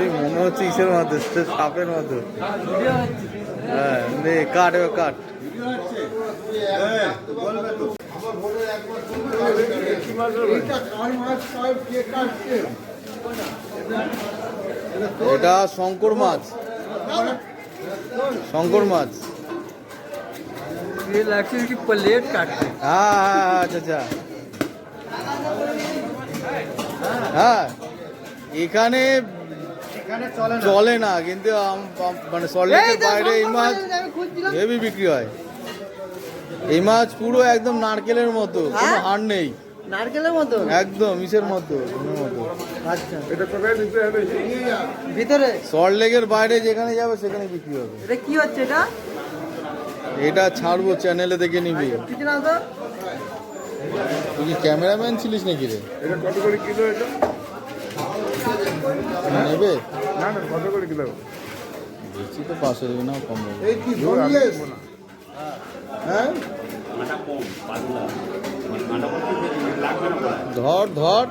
সেই মনে হচ্ছে ইসের মতো সে সাপের মতো হ্যাঁ নে কাট এবার কাট এটা শঙ্কর মাছ শঙ্কর মাছ ये लगता है कि प्लेट काटते हैं। হ্যাঁ হ্যাঁ হ্যাঁ, আচ্ছা আচ্ছা হ্যাঁ এখানে চলে না। কিন্তু মানে সল্টলেকের বাইরে এই মাছ হেভি বিক্রি হয়। এই মাছ পুরো একদম নারকেলের মতো কোনো হ্যাঁ? হাড় নেই। নারকেলের মতো? একদম ইসের মতো মতো। আচ্ছা। ভিতরে? সল্টলেকের বাইরে যেখানে যাবে সেখানে বিক্রি হবে। এটা কি হচ্ছে এটা? এটা ছাড়বো চ্যানেলে দেখে নিবি। কিছু না তো তুই কি ক্যামেরাম্যান ছিলিস নাকি রে? এটা কত করে কিলো এটা? নেবে? না না কত করে কিলো? বেশি তো পাঁচশো দেবে না কম দেবে এই কি হ্যাঁ? ধর ধর।